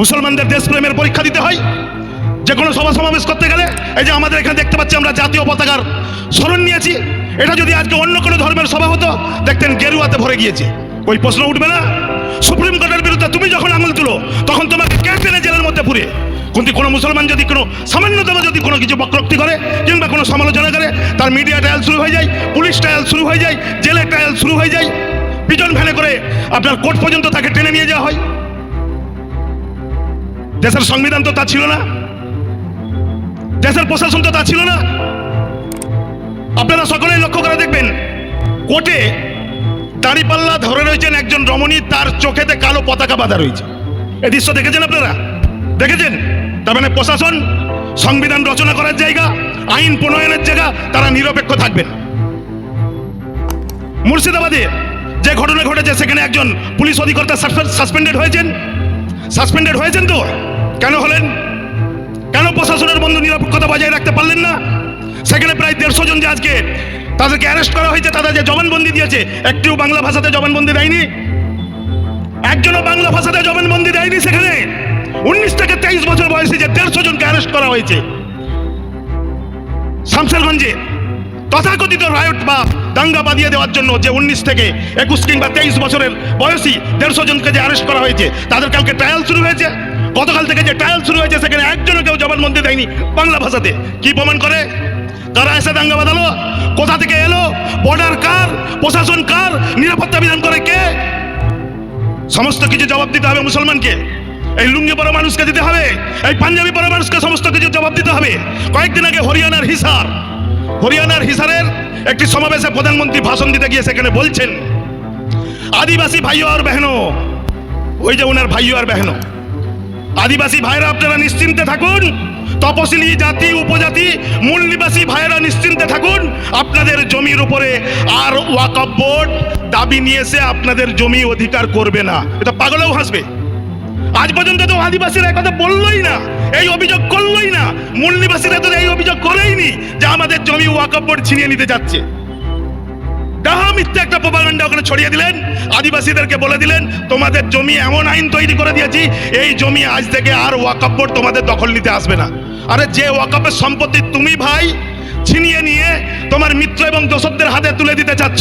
মুসলমানদের দেশপ্রেমের পরীক্ষা দিতে হয়। যে কোনো সভা সমাবেশ করতে গেলে, এই যে আমাদের এখানে দেখতে পাচ্ছি আমরা জাতীয় পতাকার স্মরণ নিয়েছি। এটা যদি আজকে অন্য কোনো ধর্মের সভা হতো, দেখতেন গেরুয়াতে ভরে গিয়েছে। ওই প্রশ্ন উঠবে না? সুপ্রিম কোর্টের বিরুদ্ধে তুমি যখন আঙুল তুলো, তখন তোমাকে কে টেনে জেলের মধ্যে পুরে? কিন্তু কোনো মুসলমান যদি কোনো সামান্যতম যদি কোনো কিছু বক্রোক্তি করে, কিংবা কোনো সমালোচনা করে, তার মিডিয়া ট্রায়াল শুরু হয়ে যায় পুলিশ ট্রায়াল শুরু হয়ে যায়, জেলের ট্রায়াল শুরু হয়ে যায়। পিজন ভ্যানে করে আপনার কোর্ট পর্যন্ত তাকে টেনে নিয়ে যাওয়া হয়। দেশের সংবিধান তো তা ছিল না। দেশের প্রশাসন তো তা ছিল না। আপনারা সকলেই লক্ষ্য করে দেখবেন, কোর্টে দাঁড়িপাল্লা ধরে রয়েছেন একজন রমণী, তার চোখেতে কালো পতাকা বাঁধা রয়েছে। এই দৃশ্য দেখেছেন আপনারা? দেখেছেন? তার মানে প্রশাসন, সংবিধান রচনা করার জায়গা, আইন প্রণয়নের জায়গা, তারা নিরপেক্ষ থাকবেন। মুর্শিদাবাদে যে ঘটনা ঘটেছে, সেখানে একজন পুলিশ অধিকর্তা সাসপেন্ডেড হয়েছেন। সাসপেন্ডেড হয়েছেন তো? কেন হলেন? কেন প্রশাসনের বন্ধু নিরপেক্ষতা বজায় রাখতে পারলেন না? সেখানে প্রায় দেড়শো জন যে আজকে তাদেরকে অ্যারেস্ট করা হয়েছে তাদের যে জবানবন্দি দিয়েছে, একটিও বাংলা ভাষাতে জবানবন্দি দেয়নি। একজনও বাংলা ভাষাতে জবানবন্দি দেয়নি সেখানে। উনিশ থেকে তেইশ বছর বয়সে যে দেড়শো জনকে অ্যারেস্ট করা হয়েছে, শামসেরগঞ্জে তথাকথিত রায়ট বা দাঙ্গা বাঁধিয়ে দেওয়ার জন্য যে উনিশ থেকে একুশ কিংবা তেইশ বছরের বয়সী দেড়শো জনকে যে অ্যারেস্ট করা হয়েছে, তাদের কালকে ট্রায়াল শুরু হয়েছে। গতকাল থেকে যে ট্রায়াল শুরু হয়েছে, সেখানে একজনও কেউ জবানবন্দি দেয়নি বাংলা ভাষাতে। কি প্রমাণ করে? কারা এসে দাঙ্গা বাঁধালো? কোথা থেকে এলো? বর্ডার কার? প্রশাসন কার? নিরাপত্তা বিধান করে কে? সমস্ত কিছু জবাব দিতে হবে মুসলমানকে। এই লুঙ্গি পরা মানুষকে দিতে হবে, এই পাঞ্জাবি পরা মানুষকে সমস্ত কিছু জবাব দিতে হবে। কয়েকদিন আগে হরিয়ানার হিসার, হরিয়ানার হিসারের একটি সমাবেশে প্রধানমন্ত্রী ভাষণ দিতে গিয়ে সেখানে বলছেন, আদিবাসী ভাইও আর বেহনো, ওই যে ওনার ভাইও আর বেহনো। আদিবাসী ভাইরা আপনারা নিশ্চিন্তে থাকুন। তপশিলি জাতি, উপজাতি, মূল নিবাসী ভাইয়েরা নিশ্চিন্তে থাকুন। আপনাদের জমির উপরে আর ওয়াকফ বোর্ড দাবি নিয়ে এসে আপনাদের জমি অধিকার করবে না। এটা পাগলেও হাসবে। আজ পর্যন্ত তো আদিবাসীরা এ কথা বললোই না, এই অভিযোগ করলোই না। মূল নিবাসীরা তো এই অভিযোগ করেইনি যে আমাদের জমি ওয়াকফ বোর্ড ছিনিয়ে নিতে যাচ্ছে। ডাহা মিথ্যা একটা প্রপাগান্ডা ছড়িয়ে দিলেন, আদিবাসীদেরকে বলে দিলেন, তোমাদের জমি এমন আইন তৈরি করে দিয়েছি, এই জমি আজ থেকে আর ওয়াকফ বোর্ড তোমাদের দখল নিতে আসবে না। আরে যে ওয়াকাপের সম্পত্তি তুমি ভাই ছিনিয়ে নিয়ে তোমার মিত্র এবং দোষকদের হাতে তুলে দিতে চাচ্ছ